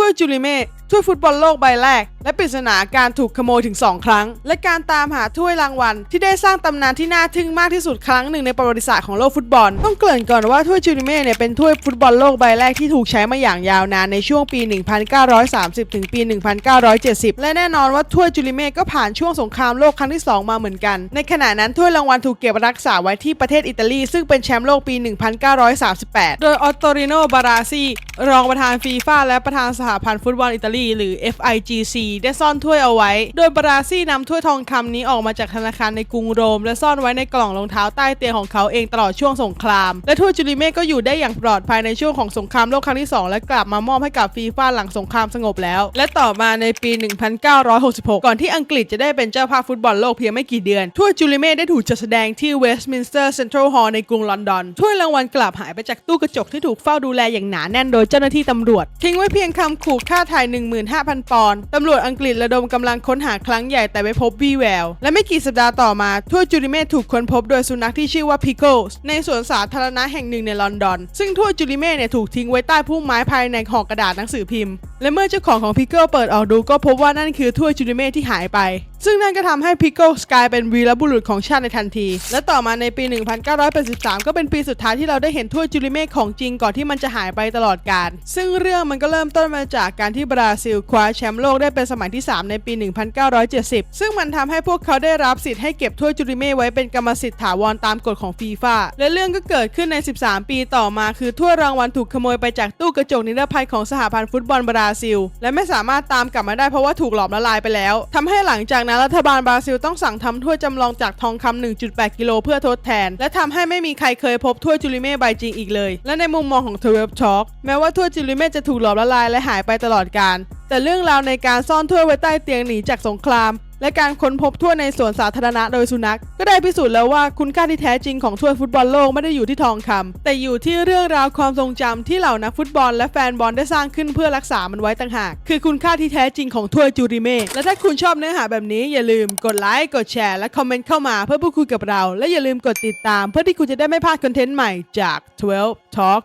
ถ้วยจูริเม่ ถ้วยฟุตบอลโลกใบแรก และปริศนาการถูกขโมยถึง 2 ครั้ง และการตามหาถ้วยรางวัล ที่ได้สร้างตำนานที่น่าทึ่งมากที่สุดครั้งหนึ่งในประวัติศาสตร์ของโลกฟุตบอล ต้องเกริ่นก่อนว่าถ้วยจูริเม่เนี่ยเป็นถ้วยฟุตบอลโลกใบแรกที่ถูกใช้มาอย่างยาวนานในช่วงปี 1930 ถึงปี 1970 และแน่นอนว่าถ้วยจูริเม่ก็ผ่านช่วงสงครามโลกครั้งที่ 2 มาเหมือนกัน ในขณะนั้นถ้วยรางวัลถูกเก็บรักษาไว้ที่ประเทศอิตาลี ซึ่งเป็นแชมป์โลกปี 1938 โดยออตโตริโน บาราซีรองประธานฟีฟ่าและประธานสหพันธ์ฟุตบอลอิตาลีหรือ FIGC ได้ซ่อนถ้วยเอาไว้ โดยบราซีนำถ้วยทองคำนี้ออกมาจากธนาคารในกรุงโรม และซ่อนไว้ในกล่องรองเท้าใต้เตียงของเขาเองตลอดช่วงสงคราม และถ้วยจูริเม่ก็อยู่ได้อย่างปลอดภัยในช่วงของสงครามโลกครั้งที่ 2 และกลับมามอบให้กับฟีฟ่าหลังสงครามสงบแล้ว และต่อมาในปี 1966 ก่อนที่อังกฤษจะได้เป็นเจ้าภาพฟุตบอลโลกเพียงไม่กี่เดือน ถ้วยจูริเม่ได้ถูกจัดแสดงที่เวสต์มินสเตอร์เซ็นทรัลฮอลล์ในกรุงลอนดอน ถ้วยรางวัลกลับหายไปจากตู้กระจกที่ถูกเฝ้าดูแลอย่างหนาแน่นโดยเจ้าหน้าที่ตำรวจ ทิ้งไว้เพียงคำขู่ค่าไถ่15,000 ปอนด์ตำรวจอังกฤษระดมกำลังค้นหาครั้งใหญ่แต่ไม่พบวี่แวว และไม่กี่สัปดาห์ต่อมาถ้วยจูริเม่ถูกค้นพบโดยสุนัขที่ชื่อว่าพิ c เ l ลในสวนสาธารณะแห่งหนึ่งในลอนดอน ซึ่งถ้วยจูริเม่เนี่ยถูกทิ้งไว้ใต้พุ่มไม้ภายในห่อกระดาษหนังสือพิมพ์ และเมื่อเจ้าของของพิ c เ l ลเปิดออกดูก็พบว่านั่นคือถ้วยจูริเม่ที่หายไป ซึ่งนั่นก็ทำให้พิ c เ l ลกลายเป็นวีรบุรุษของชาติในทันที และต่อมาในปี 1983 ก็เป็นปีสุดท้ายที่เราได้เห็นถ้วยจูริเม่ของจริงก่อนที่มันจะหายไปตลอดกาล ซึ่งเรื่องมันก็เริ่มต้นมาจากการที่บราซิลคว้าแชมป์โลกได้เป็นสมัยที่ 3 ในปี 1970 ซึ่งมันทำให้พวกเขาได้รับสิทธิ์ให้เก็บถ้วยจูริเม่ไว้เป็นกรรมสิทธิ์ถาวรตามกฎของฟีฟ่าและเรื่องก็เกิดขึ้นใน 13 ปีต่อมา คือถ้วยรางวัลถูกขโมยไปจากตู้กระจกนิรภัยของสหพันธ์ฟุตบอลบราซิล และไม่สามารถตามกลับมาได้เพราะว่าถูกหลอมละลายไปแล้วทำให้หลังจากนั้นรัฐบาลบราซิลต้องสั่งทำถ้วยจำลองจากทองคำ1.8 กิโลเพื่อทดแทน และทำให้ไม่มีใครเคยพบถ้วยจูริเม่ใบจริงอีกเลย และในมุมมองของทเวลช็อกแม้ว่าถ้วยจูริเม่จะถูกหลอมละลายและหายไปตลอดกาลแต่เรื่องราวในการซ่อนถ้วยไว้ใต้เตียงหนีจากสงคราม และการค้นพบถ้วยในสวนสาธารณะโดยสุนัข ก็ได้พิสูจน์แล้วว่าคุณค่าที่แท้จริงของถ้วยฟุตบอลโลกไม่ได้อยู่ที่ทองคำแต่อยู่ที่เรื่องราวความทรงจำที่เหล่านักฟุตบอลและแฟนบอลได้สร้างขึ้นเพื่อรักษามันไว้ต่างหาก คือคุณค่าที่แท้จริงของถ้วยจูริเม่และถ้าคุณชอบเนื้อหาแบบนี้อย่าลืมกดไลค์กดแชร์และคอมเมนต์เข้ามาเพื่อพูดคุยกับเรา และอย่าลืมกดติดตาม เพื่อที่คุณจะได้ไม่พลาดคอนเทนต์ใหม่จาก 12 Talk